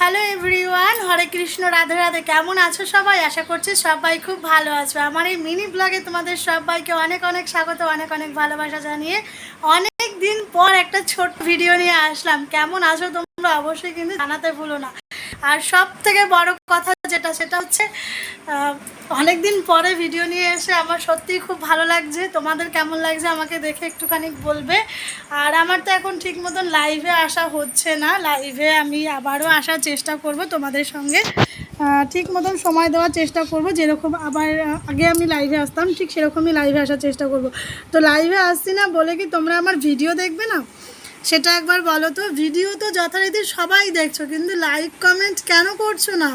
Hello everyone Hare Krishna Radhe Radhe কেমন আছো সবাই? আশা করছি সবাই খুব ভালো আছো। আমার এই মিনি ব্লগে তোমাদের সবাইকে অনেক অনেক স্বাগত, অনেক অনেক ভালোবাসা জানিয়ে অনেক দিন পর একটা ছোট ভিডিও নিয়ে আসলাম। কেমন আছো তোমরা? অবশ্যই কিন্তু জানাতে ভুলো না। আর সব থেকে বড় কথা যেটা, সেটা হচ্ছে অনেক দিন পরে ভিডিও নিয়ে এসে আমার সত্যিই খুব ভালো লাগছে। তোমাদের কেমন লাগছে আমাকে দেখে একটুখানি বলবে। আর আমার তো এখন ঠিক মতন লাইভে আসা হচ্ছে না। লাইভে আমি আবারও আসার চেষ্টা করব তোমাদের সঙ্গে। ঠিক মতন সময় দেওয়ার চেষ্টা করব। যেরকম আবার আগে আমি লাইভে আসতাম, ঠিক সেরকমই লাইভে আসার চেষ্টা করব। তো লাইভে আসছি না বলে কি তোমরা আমার ভিডিও দেখবে না? সেটা একবার বলো তো ভিডিও তো যথারীতি সবাই দেখছ, কিন্তু লাইক কমেন্ট কেন করছ না?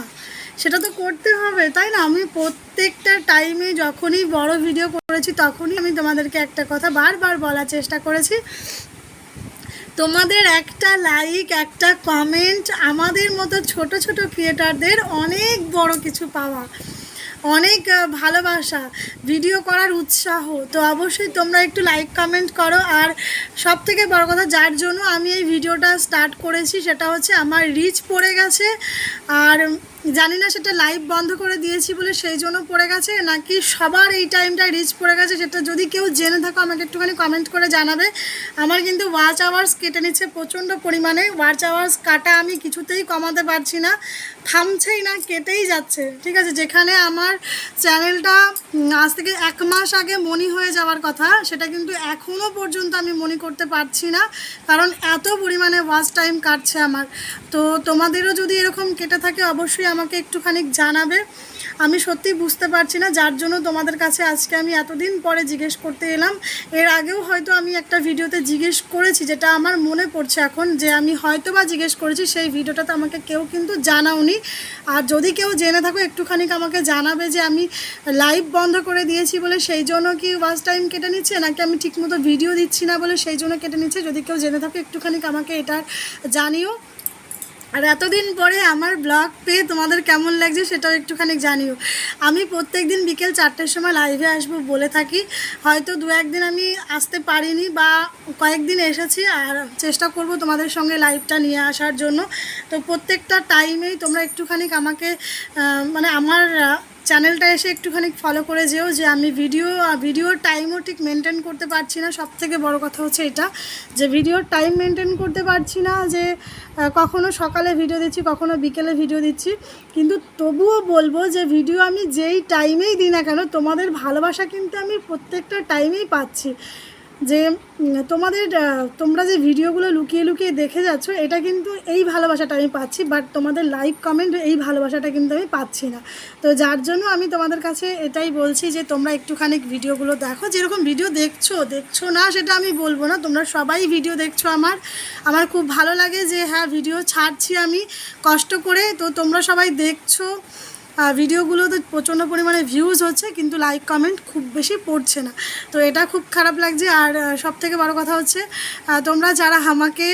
সেটা তো করতে হবে, তাই না? আমি প্রত্যেকটা টাইমে যখনই বড় ভিডিও করেছি, তখনই আমি তোমাদেরকে একটা কথা বারবার বলার চেষ্টা করেছি। তোমাদের একটা লাইক একটা কমেন্ট আমাদের মতো ছোট ছোট ক্রিয়েটারদের অনেক বড় কিছু পাওয়া। অনেক ভালোবাসা ভিডিও করার উৎসাহ। তো অবশ্যই তোমরা একটু লাইক কমেন্ট করো। আর সব থেকে বড় কথা, যার জন্য আমি এই ভিডিওটা স্টার্ট করেছি, সেটা হচ্ছে আমার রিচ পড়ে গেছে। আর জানি না সেটা লাইভ বন্ধ করে দিয়েছি বলে সেই জন্য পড়ে গেছে, নাকি সবার এই টাইমটা রিচ পড়ে গেছে সেটা যদি কেউ জেনে থাকো, আমাকে একটুখানি কমেন্ট করে জানাবে। আমার কিন্তু ওয়াচ আওয়ার্স কেটে নিচ্ছে প্রচণ্ড পরিমাণে। ওয়াচ আওয়ার্স কাটা আমি কিছুতেই কমাতে পারছি না, থামছেই না, কেটেই যাচ্ছে। ঠিক আছে, যেখানে আমার চ্যানেলটা আজ থেকে এক মাস আগে মনি হয়ে যাওয়ার কথা, সেটা কিন্তু এখনও পর্যন্ত আমি মনি করতে পারছি না, কারণ এত পরিমাণে ওয়াচ টাইম কাটছে আমার। তো তোমাদেরও যদি এরকম কেটে থাকে, অবশ্যই আমাকে একটুখানি জানাবে। আমি সত্যি বুঝতে পারছি না, যার জন্য তোমাদের কাছে আজকে আমি এতদিন পরে জিজ্ঞেস করতে এলাম। এর আগেও হয়তো আমি একটা ভিডিওতে জিজ্ঞেস করেছি, যেটা আমার মনে পড়ছে এখন যে আমি হয়তো বা জিজ্ঞেস করেছি, সেই ভিডিওটাতে আমাকে কেউ কিন্তু জানাওনি। আর যদি কেউ জেনে থাকো, একটুখানি আমাকে জানাবে যে আমি লাইভ বন্ধ করে দিয়েছি বলে সেই জন্য কি ওয়াচ টাইম কেটে নিচ্ছে, নাকি আমি ঠিকমতো ভিডিও দিচ্ছি না বলে সেই জন্য কেটে নিচ্ছে? যদি কেউ জেনে থাকো, একটুখানি আমাকে এটা জানিও। আর এতদিন পরে আমার ব্লগ পেয়ে তোমাদের কেমন লাগছে সেটাও একটুখানি জানিও। আমি প্রত্যেক দিন বিকেল চারটের সময় লাইভে আসব বলে থাকি। হয়তো দু একদিন আমি আসতে পারিনি বা কয়েকদিন এসেছি আর চেষ্টা করব তোমাদের সঙ্গে লাইভটা নিয়ে আসার জন্য। তো প্রত্যেকটা টাইমেই তোমরা একটুখানি আমাকে মানে আমার চ্যানেলটা এসে একটুখানি ফলো করে যেও যে আমি ভিডিও ভিডিওর টাইমও ঠিক মেনটেন করতে পারছি না। সব থেকে বড় কথা হচ্ছে এটা, যে ভিডিওর টাইম মেনটেন করতে পারছি না, যে কখনো সকালে ভিডিও দিচ্ছি, কখনো বিকেলে ভিডিও দিচ্ছি। কিন্তু তবুও বলব যে ভিডিও আমি যেই টাইমেই দিই না কেন, তোমাদের ভালোবাসা কিন্তু আমি প্রত্যেকটা টাইমেই পাচ্ছি। যে তোমাদের তোমরা যে ভিডিওগুলো লুকিয়ে লুকিয়ে দেখে যাচ্ছ, এটা কিন্তু এই ভালোবাসাটা আমি পাচ্ছি বাট তোমাদের লাইক কমেন্ট এই ভালোবাসাটা কিন্তু আমি পাচ্ছি না। তো যার জন্য আমি তোমাদের কাছে এটাই বলছি যে, তোমরা একটুখানি ভিডিওগুলো দেখো। যেরকম ভিডিও দেখছ দেখছ না সেটা আমি বলব না। তোমরা সবাই ভিডিও দেখছ আমার। আমার খুব ভালো লাগে যে হ্যাঁ ভিডিও ছাড়ছি আমি। কষ্ট করে তো তোমরা সবাই দেখছ। ভিডিওগুলো তো প্রচণ্ড পরিমাণে ভিউজ হচ্ছে, কিন্তু লাইক কমেন্ট খুব বেশি পড়ছে না। তো এটা খুব খারাপ লাগছে। আর সব থেকে বড় কথা হচ্ছে তোমরা যারা আমাকে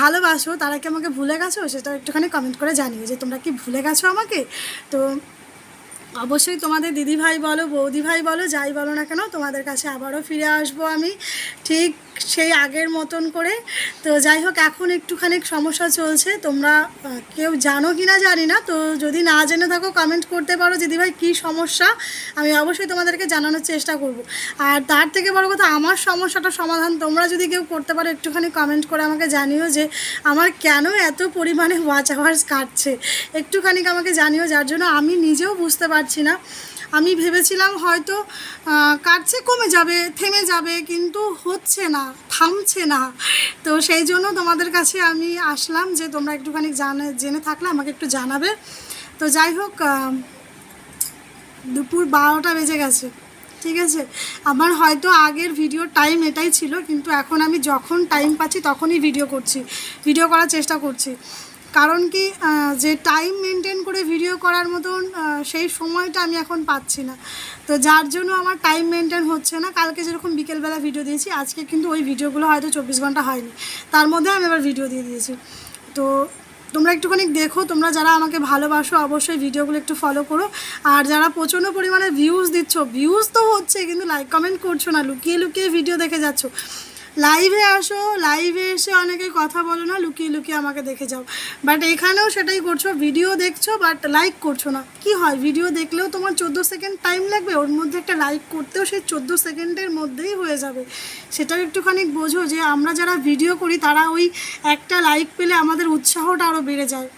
ভালোবাসো, তারা কি আমাকে ভুলে গেছো? সেটা একটুখানি কমেন্ট করে জানিও যে তোমরা কি ভুলে গেছো আমাকে? তো অবশ্যই তোমাদের দিদি ভাই বলো বৌদি ভাই বলো, যাই বলো না কেন, তোমাদের কাছে আবারও ফিরে আসব আমি। ঠিক সেই আগের মতন করে। তো যাই হোক, এখন একটুখানি সমস্যা চলছে। তোমরা কেউ জানো কি না জানি না। তো যদি না জেনে থাকো কমেন্ট করতে পারো। দিদি ভাই কী সমস্যা? আমি অবশ্যই তোমাদেরকে জানানোর চেষ্টা করব। আর তার থেকে বড় কথা, আমার সমস্যাটা সমাধান তোমরা যদি কেউ করতে পারো, একটুখানি কমেন্ট করে আমাকে জানিও যে, আমার কেন এত পরিমাণে ওয়াচ আওয়ার্স কাটছে। একটুখানি আমাকে জানিও, যার জন্য আমি নিজেও বুঝতে পারছি না। আমি ভেবেছিলাম হয়তো কাটছে, কমে যাবে, থেমে যাবে, কিন্তু হচ্ছে না, থামছে না। তো সেই জন্য তোমাদের কাছে আমি আসলাম যে তোমরা একটুখানি জানে, জেনে থাকলে আমাকে একটু জানাবে। তো যাই হোক দুপুর বারোটা বেজে গেছে, ঠিক আছে? আমার হয়তো আগের ভিডিওর টাইম এটাই ছিল, কিন্তু এখন আমি যখন টাইম পাচ্ছি তখনই ভিডিও করছি, ভিডিও করার চেষ্টা করছি। কারণ কি যে টাইম মেনটেন করে ভিডিও করার মতন সেই সময়টা আমি এখন পাচ্ছি না। তো যার জন্য আমার টাইম মেনটেন হচ্ছে না। কালকে যেরকম বিকেলবেলা ভিডিও দিয়েছি, আজকে কিন্তু ওই ভিডিওগুলো হয়তো চব্বিশ ঘণ্টা হয়নি। তার মধ্যে আমি এবার ভিডিও দিয়ে দিয়েছি। তো তোমরা একটুখানি দেখো, তোমরা যারা আমাকে ভালোবাসো, অবশ্যই ভিডিওগুলো একটু ফলো করো। আর যারা প্রচণ্ড পরিমাণে ভিউজ দিচ্ছ ভিউজ তো হচ্ছে, কিন্তু লাইক কমেন্ট করছ না, লুকিয়ে লুকিয়ে ভিডিও দেখে যাচ্ছ। লাইভে আসো লাইভে এসে অনেকে কথা বলো না, লুকিয়ে লুকিয়ে আমাকে দেখে যাও। বাট এখানেও সেটাই করছ ভিডিও দেখছ বাট লাইক করছ না। কি হয় ভিডিও দেখলেও তোমার চোদ্দ সেকেন্ড টাইম লাগবে, ওর মধ্যে একটা লাইক করতেও সেই চোদ্দ সেকেন্ডের মধ্যেই হয়ে যাবে। সেটাও একটুখানি বোঝো যে আমরা যারা ভিডিও করি, তারা ওই একটা লাইক পেলে আমাদের উৎসাহটা আরও বেড়ে যায়।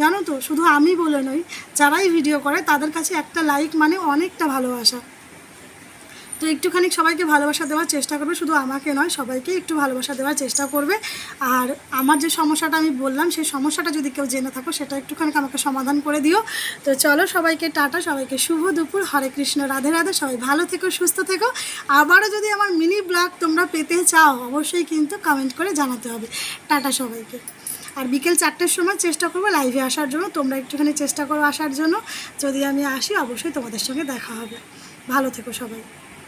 জানো তো, শুধু আমি বলে নই, যারাই ভিডিও করে, তাদের কাছে একটা লাইক মানে অনেকটা ভালোবাসা। তো একটুখানি সবাইকে ভালোবাসা দেওয়ার চেষ্টা করবে, শুধু আমাকে নয়, সবাইকে একটু ভালোবাসা দেওয়ার চেষ্টা করবে। আর আমার যে সমস্যাটা আমি বললাম, সেই সমস্যাটা যদি কেউ জেনে থাকো, সেটা একটুখানি আমাকে সমাধান করে দিও। তো চলো সবাইকে টাটা, সবাইকে শুভ দুপুর, হরে কৃষ্ণ, রাধে রাধে, সবাই ভালো থেকো, সুস্থ থেকো। আবারও যদি আমার মিনি ব্লগ তোমরা পেতে চাও, অবশ্যই কিন্তু কমেন্ট করে জানাতে হবে। টাটা সবাইকে। আর বিকেল চারটের সময় চেষ্টা করব লাইভে আসার জন্য, তোমরা একটুখানি চেষ্টা করো আসার জন্য। যদি আমি আসি, অবশ্যই তোমাদের সঙ্গে দেখা হবে। ভালো থেকো সবাই।